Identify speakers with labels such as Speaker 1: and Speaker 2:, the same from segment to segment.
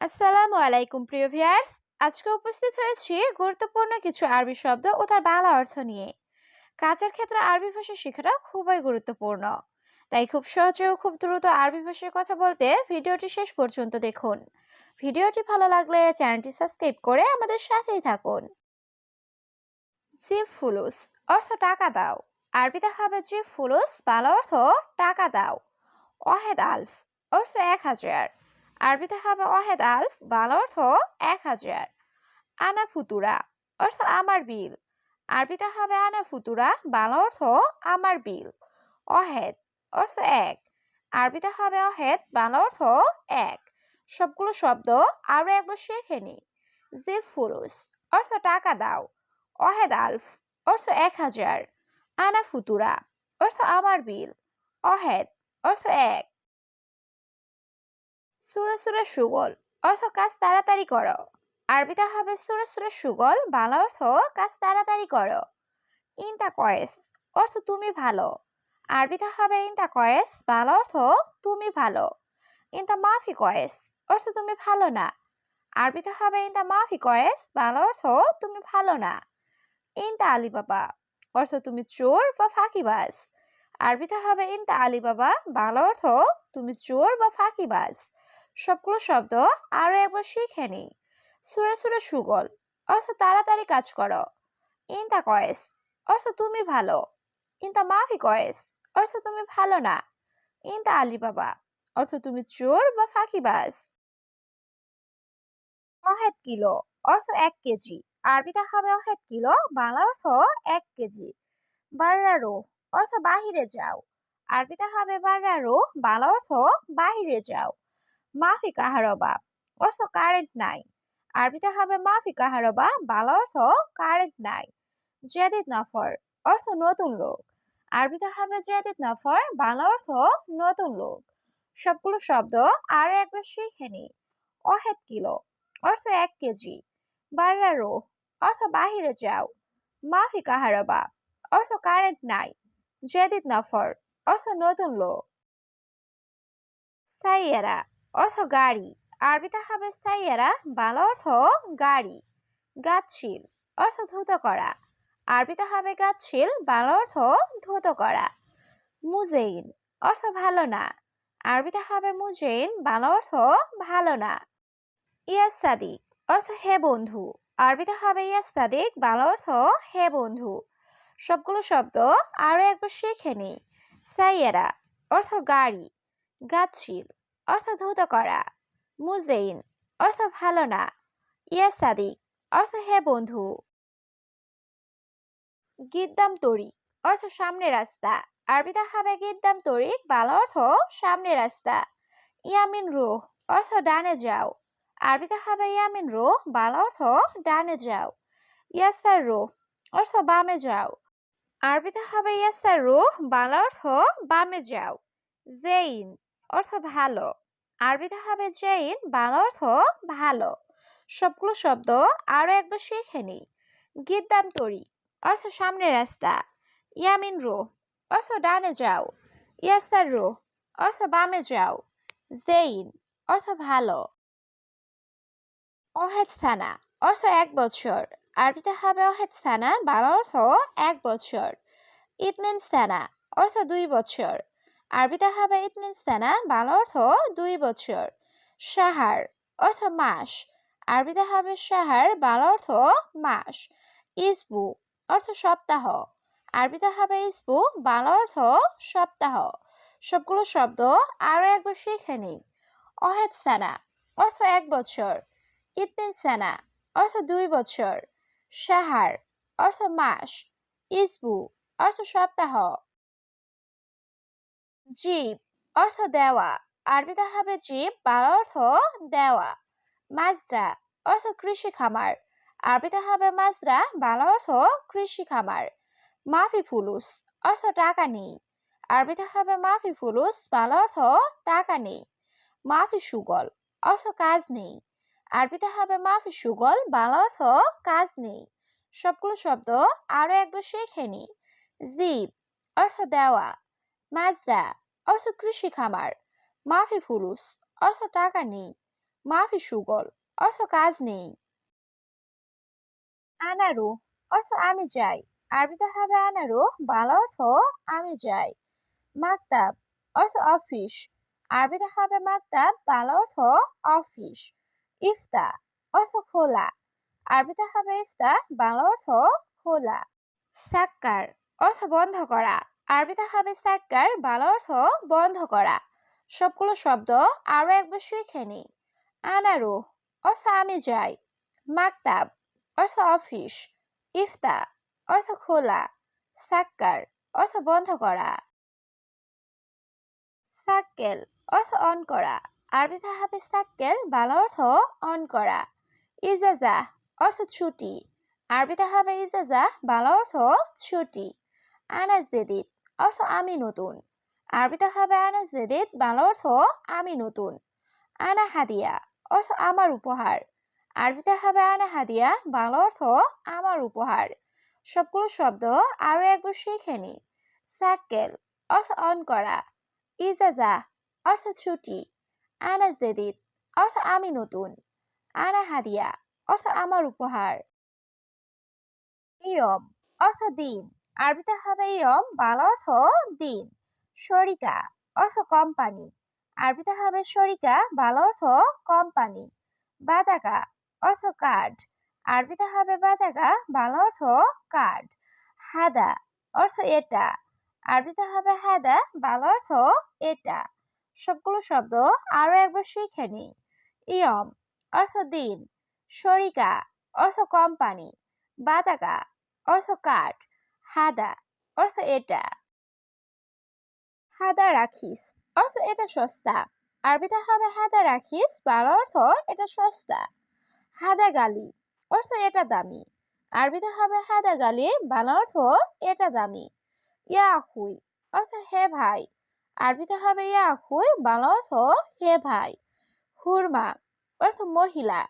Speaker 1: আসসালামু আলাইকুম, প্রিয় ভিউয়ার্স। আজকে উপস্থিত হয়েছি গুরুত্বপূর্ণ কিছু আরবি শব্দ ও তার বাংলা অর্থ নিয়ে। কাজের ক্ষেত্রে আরবি ভাষা শেখাটা খুবই গুরুত্বপূর্ণ। তাই খুব সহজে ও খুব দ্রুত আরবি ভাষায় কথা বলতে ভিডিওটি শেষ পর্যন্ত দেখুন। ভিডিওটি ভালো লাগলে চ্যানেলটি সাবস্ক্রাইব করে আমাদের সাথেই থাকুন। জিপ ফুলুস অর্থ টাকা দাও। আরবিতে হবে জিপ ফুলুস বাংলা অর্থ টাকা দাও। ওয়াহেদ আলফ অর্থ এক হাজার। আরবিতে হবে ওয়াহেদ আলফ, বাংলা অর্থ এক হাজার। আনা ফুতুরা, অর্থ আমার বিল। আরবিতে হবে আনা ফুতুরা, বাংলা অর্থ আমার বিল। অহেদ অর্থ এক। আরবিতে হবে অহেদ বাংলা অর্থ এক। সবগুলো শব্দ আরও একবার শেখে নি। জিপ ফুরুস, অর্থ টাকা দাও। অহেদ আলফ, অর্থ এক হাজার। আনা ফুতুরা, অর্থ আমার বিল। অহেদ অর্থ এক। সুরে সুরে সুগল, অর্থ কাজ তাড়াতাড়ি করো। আরবিতে হবে সুরে সুরে সুগল, বাংলা অর্থ কাজ তাড়াতাড়ি করো। ইনটা কয়েস অর্থ তুমি ভালো। আরবিতে হবে ইনটা কয়েস বাংলা অর্থ তুমি ভালো। ইনটা মাফি কয়েস অর্থ তুমি ভালো না। আরবিতে হবে ইনটা মাফি কয়েস বাংলা অর্থ তুমি ভালো না। ইনটা আলিবাবা, অর্থ তুমি চোর বা ফাঁকিবাজ। আরবিতে হবে ইনটা আলিবাবা, বাংলা অর্থ তুমি চোর বা ফাঁকিবাজ। সবগুলো শব্দ আরও একবার শিখে নি সুরে সুরে সুগল, অর্থ তাড়াতাড়ি কাজ করো। ইনতা কয়েস, অর্থ তুমি ভালো। ইনতা মাফি কয়েস, অর্থ তুমি ভালো না। ইনতা আলি বাবা অর্থ তুমি চোর বা ফাঁকিবাজ। অহেদ কিলো, অর্থ এক কেজি। আরবিতে হবে অহেদ কিলো বাংলা অর্থ এক কেজি। বার্রারো অর্থ বাহিরে যাও। আরবিতে হবে বার্রারো বাংলা অর্থ বাহিরে যাও। মাফি কাহারবা অর্থ কারেন্ট নাই। আরবিতে হবে মাফি কাহারবা বাংলা অর্থ কারেন্ট নাই। জেদিদ নফর, অর্থ নতুন লোক। আরবিতে হবে জেদিদ নফর, বাংলা অর্থ নতুন লোক। সবগুলো শব্দ আরও একবার শিখে নি। অহেদ কিলো, অর্থ এক কেজি। বার্রারো অর্থ বাহিরে যাও। মাফি কাহারবা অর্থ কারেন্ট নাই। জেদিদ নফর, অর্থ নতুন লোক। সাইয়েরা অর্থ গাড়ি। আরবিতে হবে সাইয়েরা বাংলা অর্থ গাড়ি। গাছশীল, অর্থ ধুত করা। আরবিতে হবে গাছশীল, বাংলা অর্থ ধুত করা। মুজেইন, অর্থ ভালো না। আরবিতে হবে মুজেইন, বাংলা অর্থ ভালো না। ইয়াস সাদিক অর্থ হে বন্ধু। আরবিতে হবে ইয়াস সাদিক বাংলা অর্থ হে বন্ধু। সবগুলো শব্দ আরও একবার শিখে নি সাইয়েরা, অর্থ গাড়ি। গাছশীল অর্থ ধৌত করা। মুজেইন অর্থ ভালো না। ইয়া সাদিক, অর্থ হে বন্ধু। গিদ্দাম তরি, অর্থ সামনে রাস্তা। আরবিতে হবে গিদ্দাম তরিক বাংলা অর্থ সামনে রাস্তা। ইয়ামিন রুহ, অর্থ ডানে যাও। আরবিতে হবে ইয়ামিন রুহ, বাংলা অর্থ ডানে যাও। ইয়াস্তার রুহ, অর্থ বামে যাও। আরবিতে হবে ইয়াস্তার রুহ, বাংলা অর্থ বামে যাও। জেইন অর্থ ভালো। আরবিতে হবে জেইন, বাংলা অর্থ ভালো। সবগুলো শব্দ আরও একবার শিখে নি গিদ্দাম তরি, অর্থ সামনে রাস্তা। ইয়ামিন রো, অর্থ ডানে যাও। ইয়াস্তার রো, অর্থ বামে যাও। জেইন, অর্থ ভালো। অহেদ স্থানা অর্থ এক বছর। আরবিতে হবে অহেদ স্থানা বাংলা অর্থ এক বছর। ইতনিন স্থানা অর্থ দুই বছর। আরবিতে হবে ইতনিন সানা, বাংলা অর্থ দুই বছর। সাহার অর্থ মাস। আরবিতে হবে সাহার, বাংলা অর্থ মাস। ইসবু অর্থ সপ্তাহ। আরবিতে হবে ইসবু, বাংলা অর্থ সপ্তাহ। সবগুলো শব্দ আরও একবার শিখে নিই। অহেদ সানা অর্থ এক বছর। ইতনিন সানা অর্থ দুই বছর। সাহার অর্থ মাস। ইসবু অর্থ সপ্তাহ। জীব অর্থ দেওয়া। আরবিতে হবে জীব, বাংলা অর্থ দেওয়া। মাজরা অর্থ কৃষি খামার আরবিতে হবে মাজরা, বাংলা অর্থ কৃষি খামার মাফি ফুলুস অর্থ টাকা নেই। আরবিতে হবে মাফি ফুলুস বাংলা অর্থ টাকা নেই। মাফি সুগল অর্থ কাজ নেই। আরবিতে হবে মাফি সুগল বাংলা অর্থ কাজ নেই। সবগুলো শব্দ আরও একবার শিখে নি। জিব অর্থ দেওয়া। মাজরা, অর্থ কৃষি খামার, মাফি ফুলুস অর্থ টাকা নেই, মাফি সুগল, অর্থ কাজ নেই। আনারু, অর্থ আমি যাই আরবিতে হবে আনারু, বাংলা অর্থ আমি যাই। মাকতাব, অর্থ অফিস আরবিতে হবে মাকতাব, বাংলা অর্থ অফিস। ইফতা, অর্থ খোলা আরবিতে হবে ইফতা, বাংলা অর্থ খোলা। সাক্কার, অর্থ বন্ধ করা। আরবিতে হবে সাক্কার, বাংলা অর্থ বন্ধ করা। সবগুলো শব্দ আরও একবার শিখে নিই। আনারু, অর্থ আমি যাই। মাকতাব, অর্থ অফিস। ইফতা, অর্থ খোলা। সাক্কার, অর্থ বন্ধ করা। সাক্কেল, অর্থ অন করা। আরবিতে হবে সাক্কেল, বাংলা অর্থ অন করা। ইজাজা, অর্থ ছুটি। আরবিতে হবে ইজাজা, বাংলা অর্থ ছুটি। আনাজ দেদিত অর্থ আমি নতুন। আরবিতে হবে আনাজ দেদিত বাংলা অর্থ আমি নতুন। আনা হাদিয়া, অর্থ আমার উপহার। আরবিতে হবে আনা হাদিয়া, বাংলা অর্থ আমার উপহার। সবগুলো শব্দ আরও একবার শিখে নি। সাক্কেল অর্থ অন করা। ইজাজা, অর্থ ছুটি। আনাজ দেদিত অর্থ আমি নতুন। আনা হাদিয়া, অর্থ আমার উপহার। ইয়ম অর্থ দিন। আরবিতে হবে ইয়ম, বাংলা অর্থ দিন। শরিকা অর্থ কোম্পানি আরবিতে হবে শরিকা, বাংলা অর্থ কোম্পানি বাদাকা অর্থ কার্ড আরবিতে হবে বাদাকা, বাংলা অর্থ কার্ড হাদা অর্থ এটা। আরবিতে হবে হাদা, বাংলা অর্থ এটা। সবগুলো শব্দ আরও একবার শিখে নি ইয়ম অর্থ দিন। শরিকা অর্থ কোম্পানি বাদাকা অর্থ কাঠ হাদা, অর্থ এটা। হাদা রাখিস, অর্থ এটা সস্তা। আরবিতে হবে হাদা রাখিস, বাংলা অর্থ এটা সস্তা। হাদা গালি, অর্থ এটা দামি। আরবিতে হবে হাদা গালি, বাংলা অর্থ এটা দামি। ইয়া আখুই অর্থ হে ভাই। আরবিতে হবে ইয়া আখুই বাংলা অর্থ হে ভাই। হুরমা, অর্থ মহিলা।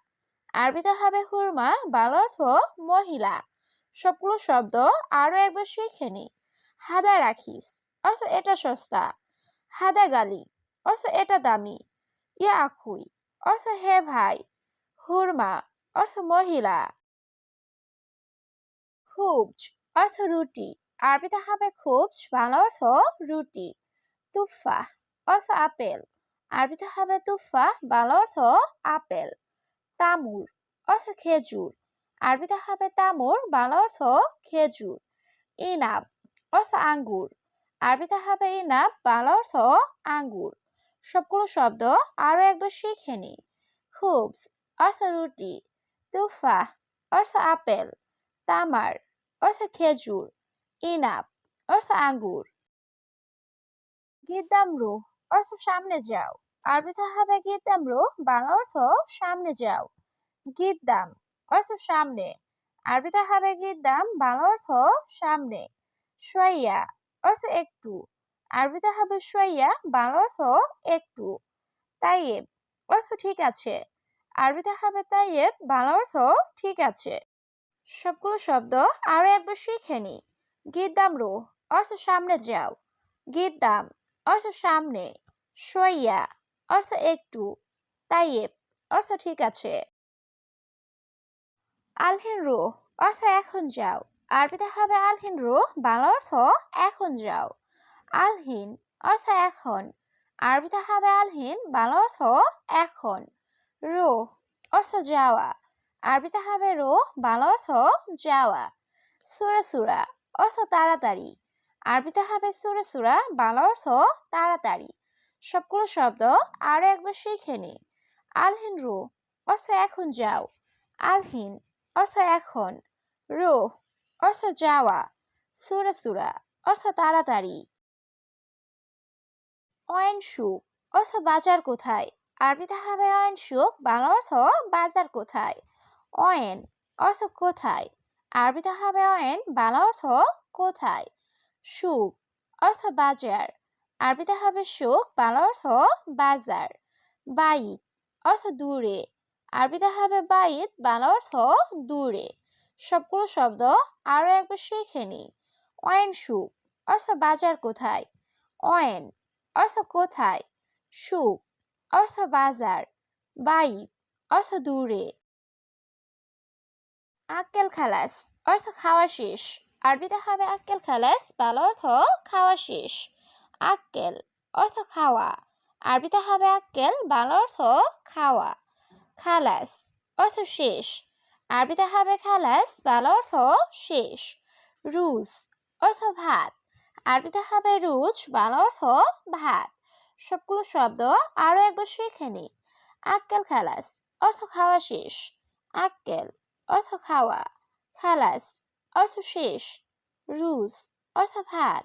Speaker 1: আরবিতে হবে হুরমা, বাংলা অর্থ মহিলা। সবগুলো শব্দ আরও একবার শিখে নি হাদা রাখিস, অর্থ এটা সস্তা। হাদা গালি, অর্থ এটা দামি। ইয়া আখুই অর্থ হে ভাই। হুরমা, অর্থ মহিলা। খুবজ, অর্থ রুটি। আরবিতে হবে খুবজ, বাংলা অর্থ রুটি। তুফা, অর্থ আপেল। আরবিতে হবে তুফা, বাংলা অর্থ আপেল। তামুর, অর্থ খেজুর। আরবিতে হবে তামুর, বাংলা অর্থ খেজুর। ইনাব অর্থ আঙ্গুর। আরবিতে হবে ইনাব, বাংলা অর্থ আঙ্গুর। সবগুলো শব্দ আরও একবার শিখে নি খুবস অর্থ রুটি। তুফা অর্থ আপেল। তামার অর্থ খেজুর। ইনাব অর্থ আঙ্গুর। গিদ্দামরু অর্থ সামনে যাও। আরবিতে হবে গিদ্দামরু, বাংলা অর্থ সামনে যাও। গিদ্দাম অর্থ সামনে। আরবিতে হবে গিদ্দাম বাংলা অর্থ সামনে। সোয়াইয়া, অর্থ একটু। আরবিতে হবে সোয়াইয়া, বাংলা অর্থ একটু। তাইয়েব, অর্থ ঠিক আছে। আরবিতে হবে তাইয়েব, বাংলা অর্থ ঠিক আছে। সবগুলো শব্দ আরও একবার শিখে নি। গিদ্দাম রো, অর্থ সামনে যাও। গিদ্দাম অর্থ সামনে। সোয়াইয়া, অর্থ একটু। তাইয়েব, অর্থ ঠিক আছে। আলহিন রু, অর্থ এখন যাও। আরবিতে হবে আলহিন রু, বাংলা অর্থ এখন যাও। আলহিন, অর্থ এখন। আরবিতে হবে আলহিন, বাংলা অর্থ এখন। রো, অর্থ যাওয়া। আরবিতে হবে রো, বাংলা অর্থ যাওয়া। সুরা সুরা, অর্থ তাড়াতাড়ি। আরবিতে হবে সুরা সুরা, বাংলা অর্থ তাড়াতাড়ি। সবগুলো শব্দ আরও একবার শিখে নি। আলহিন রু, অর্থ এখন যাও। আলহিন অর্থ এখন। রো অর্থ যাওয়া। সুরা সুরা, অর্থ তাড়াতাড়ি। অয়েন সুখ, অর্থ বাজার কোথায়? আরবিতে হবে অয়েন সুখ, বাংলা অর্থ বাজার কোথায়? অয়েন, অর্থ কোথায়? আরবিতে হবে অয়েন, বাংলা অর্থ কোথায়? সুখ, অর্থ বাজার। আরবিতে হবে সুখ, বাংলা অর্থ বাজার। বাইত, অর্থ দূরে। আরবিতে হবে বাইত, বাংলা অর্থ দূরে। সবগুলো শব্দ আরও একবার শিখে নি অয়েন সুখ অর্থ বাজার কোথায়? অয়েন, অর্থ কোথায়? সুখ অর্থ বাজার। বাইত, অর্থ দূরে। আক্কেল খালাস, অর্থ খাওয়া শেষ। আরবিতে হবে আক্কেল খালাস, বাংলা অর্থ খাওয়া শেষ। আক্কেল, অর্থ খাওয়া। আরবিতে হবে আক্কেল, বাংলা অর্থ খাওয়া। খালাস, অর্থ শেষ। আরবিতে হবে খালাস, বাংলা অর্থ শেষ। রুজ, অর্থ ভাত। আরবিতে হবে রুজ, বাল অর্থ ভাত। সবগুলো শব্দ আরও একবার শিখে নি। আক্কেল খালাস, অর্থ খাওয়া শেষ। আক্কেল, অর্থ খাওয়া। খালাস, অর্থ শেষ। রুজ, অর্থ ভাত।